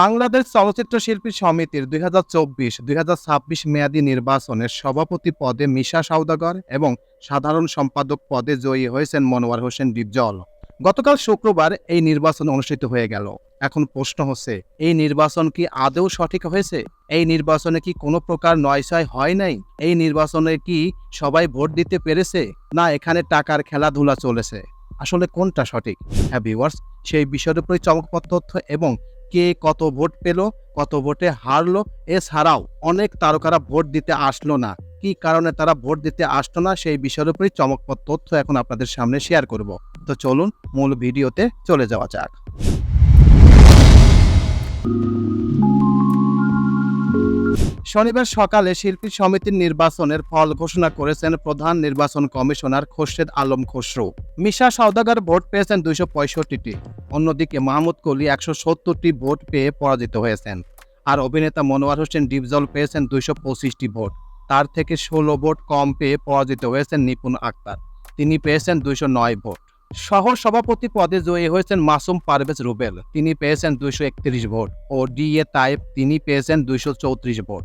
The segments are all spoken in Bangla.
বাংলাদেশ চলচ্চিত্র শিল্পী সমিতির দুই হাজার চব্বিশ, দুই হাজার ছাব্বিশ মেয়াদী নির্বাচনের সভাপতি পদে মিশা সাউদাগর এবং সাধারণ সম্পাদক পদে জয়ী হয়েছেন মনোয়ার হোসেন ডিপজল। গতকাল শুক্রবার এই নির্বাচন অনুষ্ঠিত হয়ে গেল। এখন প্রশ্ন হচ্ছে, এই নির্বাচন কি আদৌ সঠিক হয়েছে? এই নির্বাচনে কি কোনো প্রকার নয়ছয় হয় নাই? এই নির্বাচনে কি সবাই ভোট দিতে পেরেছে? না, এখানে টাকার খেলাধুলা চলেছে। আসলে কোনটা সঠিক? হ্যাঁ সেই বিষয়ের উপরে চমকপ্রদ তথ্য এবং কে কত ভোট পেল, কত ভোটে হারলো, এছাড়াও অনেক তারকারা ভোট দিতে আসলো না। কি কারণে তারা ভোট দিতে আসলো না, সেই বিষয়ের উপরে চমকপ্রদ তথ্য এখন আপনাদের সামনে শেয়ার করব। তো চলুন মূল ভিডিওতে চলে যাওয়া যাক। শনিবার সকালে শিল্পী সমিতির নির্বাচনের ফল ঘোষণা করেছেন প্রধান নির্বাচন কমিশনার খোরশেদ আলম খসরু। মিশা সওদাগর ভোট পেয়েছেন দুইশো পঁয়ষট্টিটি। অন্যদিকে মাহমুদ কলি একশো সত্তরটি ভোট পেয়ে পরাজিত হয়েছেন। আর অভিনেতা মনোয়ার হোসেন ডিপজল পেয়েছেন দুইশো পঁচিশটি ভোট। তার থেকে ষোলো ভোট কম পেয়ে পরাজিত হয়েছেন নিপুণ আক্তার। তিনি পেয়েছেন দুইশো নয় ভোট। সহ সভাপতি পদে জয়ী হয়েছেন মাসুম পারভেজ রুবেল। তিনি পেয়েছেন দুইশো একত্রিশ ভোট। ও ডি এ তাইব তিনি পেয়েছেন দুইশো চৌত্রিশ ভোট।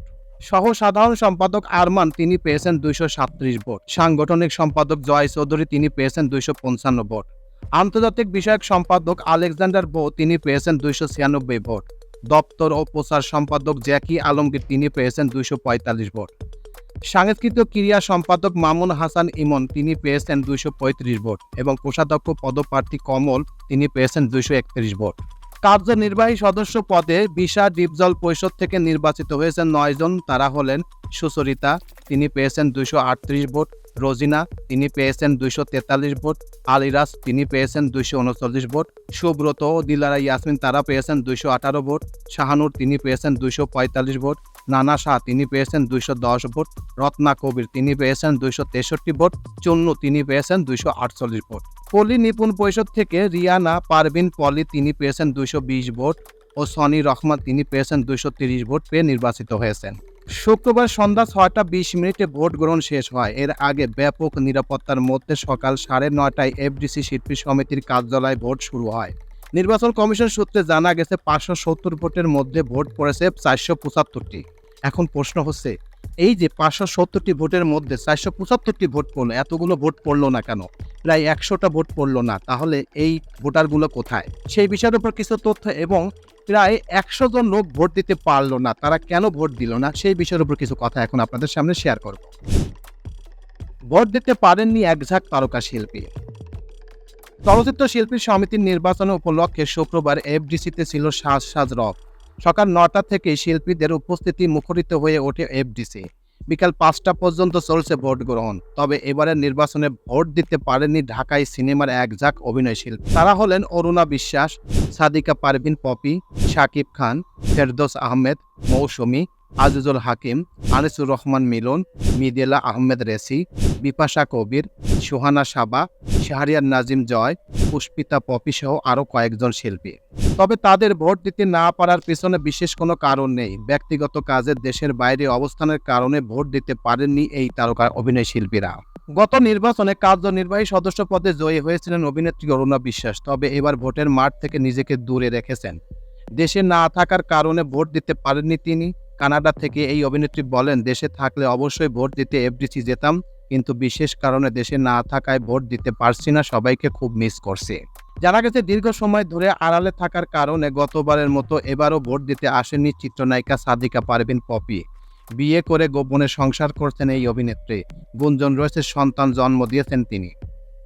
সহ সাধারণ সম্পাদক আরমান, তিনি পেয়েছেন দুইশো সাতত্রিশ ভোট। সাংগঠনিক সম্পাদক জয় চৌধুরী, তিনি পেয়েছেন দুইশো পঞ্চান্ন ভোট। আন্তর্জাতিক বিষয়ক সম্পাদক আলেকজান্ডার বো, তিনি পেয়েছেন দুইশো ছিয়ানব্বই ভোট। দপ্তর ও প্রচার সম্পাদক জ্যাকি আলমগীর, তিনি পেয়েছেন দুইশো পঁয়তাল্লিশ ভোট। সাংস্কৃতিক ক্রিয়া সম্পাদক মামুন হাসান ইমন, তিনি পেয়েছেন দুইশো পঁয়ত্রিশ ভোট। এবং কোষাধ্যক্ষ পদপ্রার্থী কমল, তিনি পেয়েছেন দুইশো একত্রিশ ভোট। কার্যনির্বাহী সদস্য পদে বিশা ডিপজল পরিষদ থেকে নির্বাচিত হয়েছেন নয়জন। তারা হলেন সুচরিতা, তিনি পেয়েছেন দুশো ভোট। রোজিনা, তিনি পেয়েছেন দুইশো তেতাল্লিশ ভোট। আলিরাজ, তিনি পেয়েছেন দুইশো উনচল্লিশ ভোট। সুব্রত ও দিলারা ইয়াসমিন, তারা পেয়েছেন দুইশো আঠারো ভোট। শাহানুর, তিনি পেয়েছেন দুইশো পঁয়তাল্লিশ ভোট। নানা শাহ, তিনি পেয়েছেন দুইশো দশ ভোট। রত্না কবির, তিনি পেয়েছেন দুইশো তেষট্টি ভোট। চুন্নু, তিনি পেয়েছেন দুইশো আটচল্লিশ ভোট। পলি নিপুণ পরিষদ থেকে রিয়ানা পারভিন, পলি, তিনি পেয়েছেন দুইশো বিশ ভোট। ও সনি রহমান, তিনি পেয়েছেন দুইশো তিরিশ ভোট। পেয়ে নির্বাচিত হয়েছেন। শুক্রবার সন্ধ্যা ছয়টা বিশ মিনিটে ভোট গ্রহণ শেষ হয়। এর আগে ব্যাপক নিরাপত্তার মধ্যে সকাল সাড়ে নয়টায় এফডিসি শিল্পী সমিতির কার্যালয়ে ভোট শুরু হয়। নির্বাচন কমিশন সূত্রে জানা গেছে, পাঁচশো সত্তর ভোটের মধ্যে ভোট পড়েছে চারশো পঁচাত্তরটি। এখন প্রশ্ন হচ্ছে, এই যে পাঁচশো সত্তরটি ভোটের মধ্যে চারশো পঁচাত্তরটি ভোট পড়ল, এতগুলো ভোট পড়ল না কেন? প্রায় একশোটা ভোট পড়ল না, তাহলে এই ভোটারগুলো কোথায়? সেই বিষয়ের উপর কিছু তথ্য এবং প্রায় একশো জন লোক ভোট দিতে পারল না। তারা কেন ভোট দিল না? সেই বিষয়ের উপর কিছু কথা এখন আপনাদের সামনে শেয়ার করব। ভোট দিতে পারেননি একঝাক তারকা শিল্পী। চলচ্চিত্র শিল্পী সমিতির নির্বাচন উপলক্ষে শুক্রবার এফডিসিতে ছিল সাজ সাজ রক সকাল নটা থেকে শিল্পীদের উপস্থিতি মুখরিত হয়ে ওঠে এফডিসি। বিকাল পাঁচটা পর্যন্ত চলছে ভোট গ্রহণ, তবে এবারের নির্বাচনে ভোট দিতে পারেননি ঢাকায় সিনেমার এক ঝাঁক শিল্পী। তারা হলেন অরুণা বিশ্বাস, সাদিকা পারভিন পপি, শাকিব খান, ফেরদোস আহমেদ, মৌসুমী, আজিজুল হাকিম, আনিসুর রহমান মিলন, মিদেলা আহমেদ রেসি বিপাশা কবির, সুহানা সাবা, শাহরিয়ার নাজিম জয়, পুষ্পিতা পপি সহ আরও কয়েকজন শিল্পী। তবে তাদের ভোট দিতে না পারার পিছনে বিশেষ কোনো কারণ নেই। ব্যক্তিগত কাজের দেশের বাইরে অবস্থানের কারণে ভোট দিতে পারেননি এই তারকা অভিনয় শিল্পীরা। গত নির্বাচনে কার্যনির্বাহী সদস্য পদে জয়ী হয়েছিলেন অভিনেত্রী অরুণা বিশ্বাস, তবে এবার ভোটের মাঠ থেকে নিজেকে দূরে রেখেছেন। দেশে না থাকার কারণে ভোট দিতে পারেননি তিনি। কানাডা থেকে এই অভিনেত্রী বলেন, দেশে থাকলে অবশ্যই ভোট দিতে এফডিসি যেতাম কিন্তু বিশেষ কারণে দেশে না থাকায় ভোট দিতে পারছি না, সবাইকে খুব মিস করছে। জানা গেছে, দীর্ঘ সময় ধরে আড়ালে থাকার কারণে গতবারের মতো এবারও ভোট দিতে আসেননি চিত্রনায়িকা সাদিকা পারভিন পপি। বিয়ে করে গোপনে সংসার করছেন এই অভিনেত্রী। গুঞ্জন রয়েছে, সন্তান জন্ম দিয়েছেন তিনি।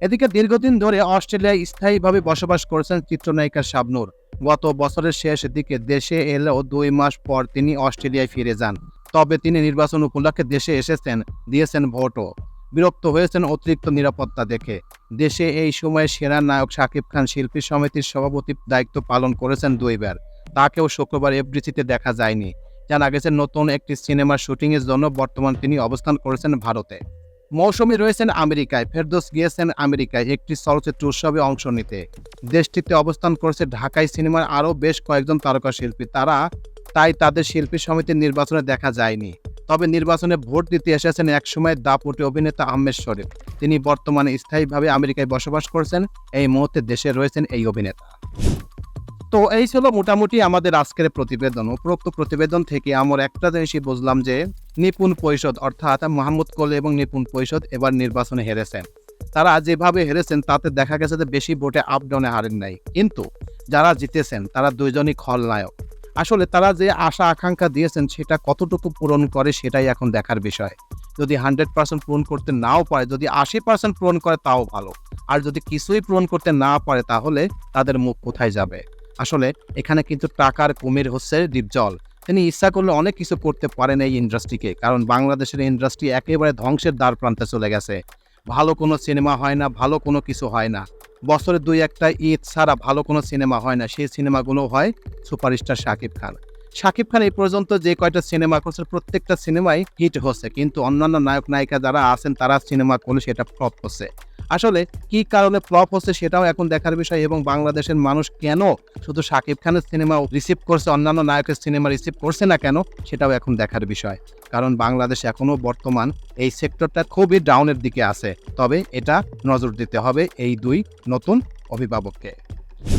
এদিকে দীর্ঘদিন ধরে অস্ট্রেলিয়ায় স্থায়ীভাবে বসবাস করছেন চিত্রনায়িকা শাবনূর। গত বছরের শেষ দিকে দেশে এলেও দুই মাস পর তিনি অস্ট্রেলিয়ায় ফিরে যান। তবে তিনি নির্বাচন উপলক্ষে দেশে এসেছেন, দিয়েছেন ভোটও। বিরক্ত হয়েছেন অতিরিক্ত নিরাপত্তা দেখে। দেশে এই সময়ে সেরা নায়ক শাকিব খান শিল্পী সমিতির সভাপতির দায়িত্ব পালন করেছেন দুইবার। তাকেও শুক্রবার এফডিসিতে দেখা যায়নি। জানা গেছে, নতুন একটি সিনেমার শুটিংয়ের জন্য বর্তমান তিনি অবস্থান করেছেন ভারতে। মৌসুমী রয়েছেন আমেরিকায়। ফেরদোস গিয়েছেন আমেরিকায় একটি চলচ্চিত্র উৎসবে অংশ নিতে। দেশটিতে অবস্থান করেছে ঢাকায় সিনেমার আরও বেশ কয়েকজন তারকা শিল্পী তারা তাই তাদের শিল্পী সমিতির নির্বাচনে দেখা যায়নি। তবে নির্বাচনে ভোট দিতে এসেছেন একসময় দাপটি অভিনেতা আহমেদ শরীফ। তিনি বর্তমানে স্থায়ীভাবে আমেরিকায় বসবাস করছেন। এই মুহূর্তে দেশে রয়েছেন এই অভিনেতা। তো এই ছিল মোটামুটি আমাদের আজকের প্রতিবেদন। উপরোক্ত প্রতিবেদন থেকে আমার একটা জিনিসই বুঝলাম যে, নিপুণ পরিষদ অর্থাৎ মোহাম্মদ কোলে এবং নিপুণ পরিষদ এবার নির্বাচনে হেরেছেন। তারা যেভাবে হেরেছেন, তাতে দেখা গেছে যে বেশি ভোটে আপ ডাউনে হারেন নাই। কিন্তু যারা জিতেছেন, তারা দুইজনই খলনায়ক। আসলে তারা যে আশা, আকাঙ্ক্ষা দিয়েছেন সেটা কতটুকু পূরণ করে সেটাই এখন দেখার বিষয়। যদি হান্ড্রেড পার্সেন্ট পূরণ করতে নাও পারে, যদি আশি পার্সেন্ট পূরণ করে তাও ভালো। আর যদি কিছুই পূরণ করতে না পারে তাহলে তাদের মুখ কোথায় যাবে? আসলে এখানে কিন্তু টাকার কুমির হচ্ছে ডিপজল তিনি ইচ্ছা করলে অনেক কিছু করতে পারেন এই ইন্ডাস্ট্রিকে, কারণ বাংলাদেশের ইন্ডাস্ট্রি একেবারে ধ্বংসের দ্বার প্রান্তে চলে গেছে। ভালো কোনো সিনেমা হয় না, ভালো কোনো কিছু হয় না। বছরে দুই একটা ঈদ ছাড়া ভালো কোনো সিনেমা হয় না। সেই সিনেমাগুলো হয় সুপারস্টার শাকিব খান। শাকিব খান এই পর্যন্ত যে কয়টা সিনেমা করছে, প্রত্যেকটা সিনেমাই হিট হচ্ছে। কিন্তু অন্যান্য নায়ক, নায়িকা যারা আছেন, তারা সিনেমা করলে সেটা ফ্লপ হচ্ছে। আসলে কি কারণে ফ্লপ হচ্ছে সেটাও এখন দেখার বিষয় এবং বাংলাদেশের মানুষ কেন শুধু শাকিব খানের সিনেমা রিসিভ করছে, অন্যান্য নায়কের সিনেমা রিসিভ করছে না কেন, সেটাও এখন দেখার বিষয়। কারণ বাংলাদেশ এখনও বর্তমান এই সেক্টরটা খুবই ডাউনের দিকে আছে। তবে এটা নজর দিতে হবে এই দুই নতুন অভিভাবককে।